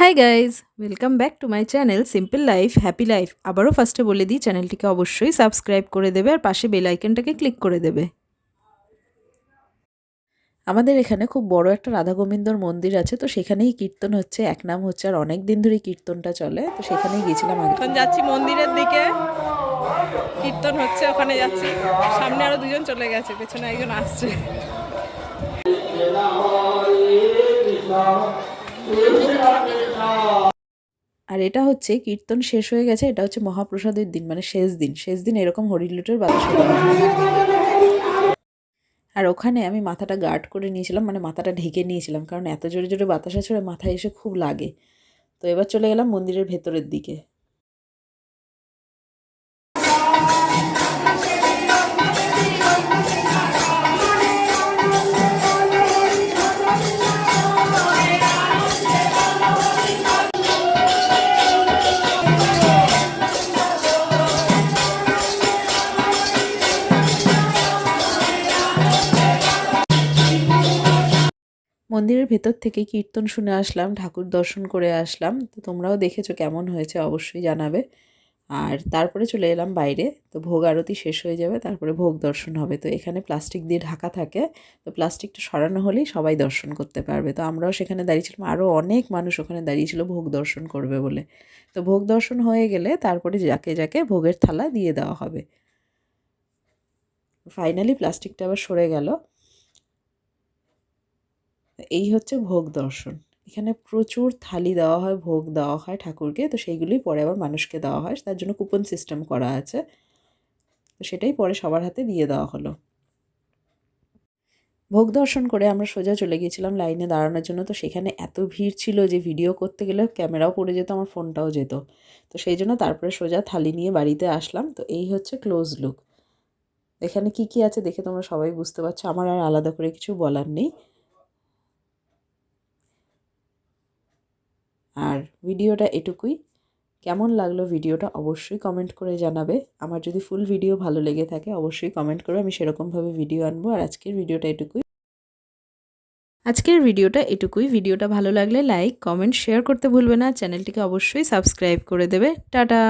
Hi guys welcome back to my channel simple life happy life আবারও ফার্স্টে বলে দিই চ্যানেলটিকে অবশ্যই সাবস্ক্রাইব করে দেবে আর পাশে বেল আইকনটাকে ক্লিক করে দেবে। আমাদের এখানে খুব বড় একটা রাধা গোবিন্দর মন্দির আছে, তো সেখানেই কীর্তন হচ্ছে। এক নাম হচ্ছে আর অনেক দিন ধরেই কীর্তনটা চলে, তো সেখানেই গেছিলাম আগে। এখন যাচ্ছি মন্দিরের দিকে। কীর্তন হচ্ছে, ওখানে যাচ্ছি। সামনে আরও দুজন চলে গেছে, পেছনে একজন আসছে। আর এটা হচ্ছে কীর্তন শেষ হয়ে গেছে, এটা হচ্ছে মহাপ্রসাদের দিন মানে শেষ দিন। শেষ দিন এরকম হরিলুটের বাতাস আর ওখানে আমি মাথাটা গার্ড করে নিয়েছিলাম মানে মাথাটা ঢেকে নিয়েছিলাম, কারণ এত জোরে জোরে বাতাস আছে মাথায় এসে খুব লাগে। তো এবার চলে গেলাম মন্দিরের ভেতরের দিকে। মন্দিরের ভেতর থেকে কীর্তন শুনে আসলাম, ঠাকুর দর্শন করে আসলাম। তো তোমরাও দেখেছ কেমন হয়েছে, অবশ্যই জানাবে। আর তারপরে চলে এলাম বাইরে, তো ভোগ আরতি শেষ হয়ে যাবে, তারপরে ভোগ দর্শন হবে। তো এখানে প্লাস্টিক দিয়ে ঢাকা থাকে, তো প্লাস্টিকটা সরানো হলেই সবাই দর্শন করতে পারবে। তো আমরাও সেখানে দাঁড়িয়েছিলাম আরও অনেক মানুষ ওখানে দাঁড়িয়েছিল ভোগ দর্শন করবে বলে। তো ভোগ দর্শন হয়ে গেলে তারপরে যাকে যাকে ভোগের থালা দিয়ে দেওয়া হবে। ফাইনালি প্লাস্টিকটা আবার সরে গেল। এই হচ্ছে ভোগ দর্শন। এখানে প্রচুর থালি দেওয়া হয়, ভোগ দেওয়া হয় ঠাকুরকে, তো সেইগুলোই পরে আবার মানুষকে দেওয়া হয়। তার জন্য কুপন সিস্টেম করা আছে। তো সেটাই পরে সবার হাতে দিয়ে দেওয়া হলো। ভোগ দর্শন করে আমরা সোজা চলে গিয়েছিলাম লাইনে দাঁড়ানোর জন্য। তো সেখানে এত ভিড় ছিল যে ভিডিও করতে গেলে ক্যামেরাও পড়ে যেত, আমার ফোনটাও যেত। তো সেই জন্য তারপরে সোজা থালি নিয়ে বাড়িতে আসলাম। তো এই হচ্ছে ক্লোজ লুক এখানে কি কি আছে দেখে তোমরা সবাই বুঝতে পারছ। আমার আর আলাদা করে কিছু বলার নেই। আর ভিডিওটা এটুকুই। কেমন লাগল ভিডিওটা অবশ্যই কমেন্ট করে জানাবে। আমার যদি ফুল ভিডিও ভালো লেগে থাকে অবশ্যই কমেন্ট করবে আমি সেরকমভাবে ভিডিও আনব। আর আজকের ভিডিওটা এটুকুই। আজকের ভিডিওটা এটুকুই। ভিডিওটা ভালো লাগলে লাইক কমেন্ট শেয়ার করতে ভুলবে না। চ্যানেলটিকে অবশ্যই সাবস্ক্রাইব করে দেবে। টাটা!